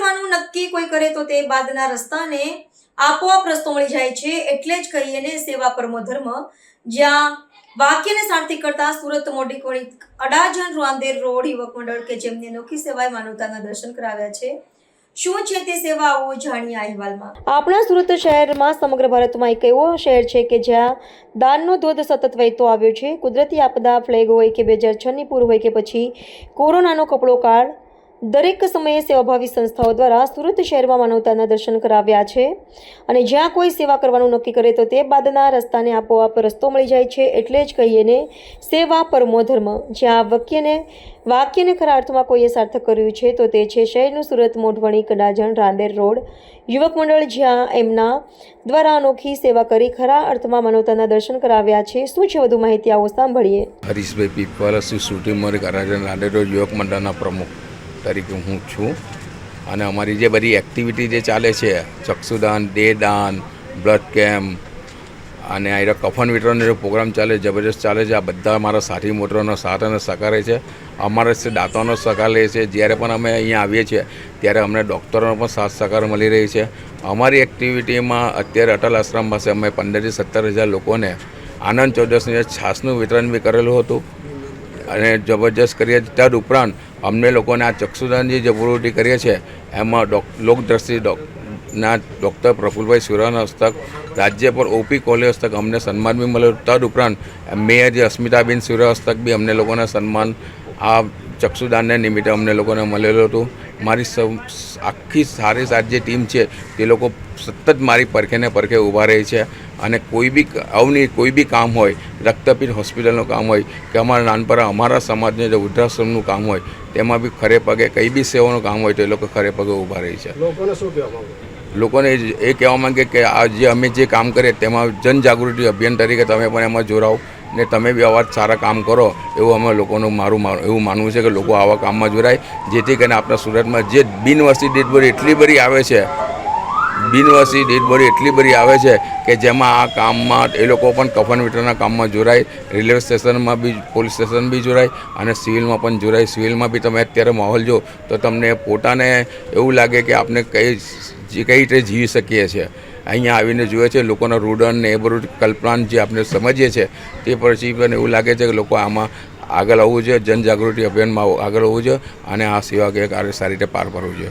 કરવાનું નક્કી કોઈ કરે તો તે બાદના રસ્તાને આપોઆપ રસ્તો મળી જાય છે એટલે જ કહીએ ને સેવા પરમો ધર્મ. જ્યાં વાક્યને સાર્થિક કરતા સુરત મોટી કોણી અડાજણ રાંદેર રોડ યુવક મંડળ કે જેમની અનોખી સેવાએ માનવતાના દર્શન કરાવ્યા છે. શું છે તે સેવાઓ જાણીએ અહેવાલમાં. આપણા સુરત શહેરમાં સમગ્ર ભારતમાં એક એવો શહેર છે કે જ્યાં દાનનો ધોધ સતત વહેતો આવ્યો છે. કુદરતી આપદા, ફ્લેગ હોય કે બે હજાર છની પૂર હોય કે પછી કોરોનાનો કપડો કાળ દરેક સમયે સેવાભાવી સંસ્થાઓ દ્વારા સુરત શહેરમાં માનવતાના દર્શન કરાવ્યા છે અને જ્યાં કોઈ સેવા કરવાનું નક્કી કરે તો તે બાદના રસ્તાને આપોઆપ રસ્તો મળી જાય છે એટલે જ કહીએ ને સેવા પરમો ધર્મ. જ્યાં વાક્યને વાક્યને ખરા અર્થમાં કોઈએ સાર્થક કર્યું છે તો તે છે શહેરનું સુરત મોઢવણી કડાજણ રાંદેર રોડ. યુવક મંડળ જ્યાં એમના દ્વારા અનોખી સેવા કરી ખરા અર્થમાં માનવતાના દર્શન કરાવ્યા છે. શું છે વધુ માહિતી? આવો સાંભળીએ. હરીશભાઈ પીપલ શ્રી સુટી કડાજણ રાંદેર રોડ યુવક મંડળના પ્રમુખ. તરીકે હું છું. અને અમારી જે બધી એક્ટિવિટી જે ચાલે છે, ચક્ષુદાન, દેહદાન દાન બ્લડ કેમ્પ અને આ કફન વિતરણનો જે પ્રોગ્રામ ચાલે, જબરજસ્ત ચાલે છે. આ બધા અમારા સાથી મોટરોનો સાથ અને સહકારે છે. અમારા દાતાનો સહકાર લે છે. જ્યારે પણ અમે અહીંયા આવીએ છીએ, ત્યારે અમને ડૉક્ટરોનો પણ સાથ સહકાર મળી રહી છે. અમારી એક્ટિવિટીમાં અત્યારે અટલ આશ્રમ પાસે અમે પંદરથી સત્તર હજાર લોકોને આનંદ ચૌદસની છાસનું વિતરણ બી કરેલું હતું. અને જબરજસ્ત કરીએ તદ ઉપરાંત અમને લોકોને આ ચક્ષુદાનની જે પ્રવૃત્તિ કરીએ છીએ, એમાં લોકદ્રષ્ટિ ના ડૉક્ટર પ્રફુલભાઈ સુરાના હસ્તક, રાજ્ય પર ઓપી કોલેજ હસ્તક અમને સન્માન બી મળ્યું. તદ ઉપરાંત મેયર જે અસ્મિતાબેન સુરા હસ્તક બી અમને લોકોને સન્માન, આ ચક્ષુદાનને નિમિત્તે અમને લોકોને મળેલું હતું. મારી સૌ આખી સારી સારી જે ટીમ છે તે લોકો સતત મારી પરખે ને પરખે ઊભા રહે છે. અને કોઈ બી અવની કોઈ બી કામ હોય રક્તપીઠ હોસ્પિટલનું કામ હોય કે અમારા નાનપરા અમારા સમાજને જે વૃદ્ધાશ્રમનું કામ હોય તેમાં બી ખરે પગે કઈ બી સેવાનું કામ હોય તો એ લોકો ખરે પગે ઊભા રહે છે. લોકોને શું કહેવા લોકોને એ કહેવા માંગે કે આ જે અમે જે કામ કરીએ તેમાં જનજાગૃતિ અભિયાન તરીકે તમે પણ એમાં જોડાઓ. ને તમે બી આવા સારા કામ કરો, એવું અમે લોકોનું મારું એવું માનવું છે કે લોકો આવા કામમાં જોડાય, જેથી કરીને આપણા સુરતમાં જે બિનવસી ડેડ બોડી એટલી બધી આવે છે બિનવસી ડેડ એટલી બધી આવે છે કે જેમાં આ કામમાં એ લોકો પણ કફન મીટરના કામમાં જોડાય, રેલવે સ્ટેશનમાં બી, પોલીસ સ્ટેશન બી જોડાય અને સિવિલમાં પણ જોડાય. સિવિલમાં બી તમે અત્યારે માહોલ જો, તો તમને પોતાને એવું લાગે કે આપણે કઈ કઈ રીતે જીવી શકીએ છીએ. અહીંયા આવીને જોઈએ છે, લોકોના રૂડન ને એ બધું કલ્પનાન જે આપણે સમજીએ છીએ, તે પછી પણ એવું લાગે છે કે લોકો આમાં આગળ આવવું જોઈએ, જનજાગૃતિ અભિયાનમાં આગળ આવવું જોઈએ અને આ સેવા કાર્ય સારી રીતે પાર પાડવું જોઈએ.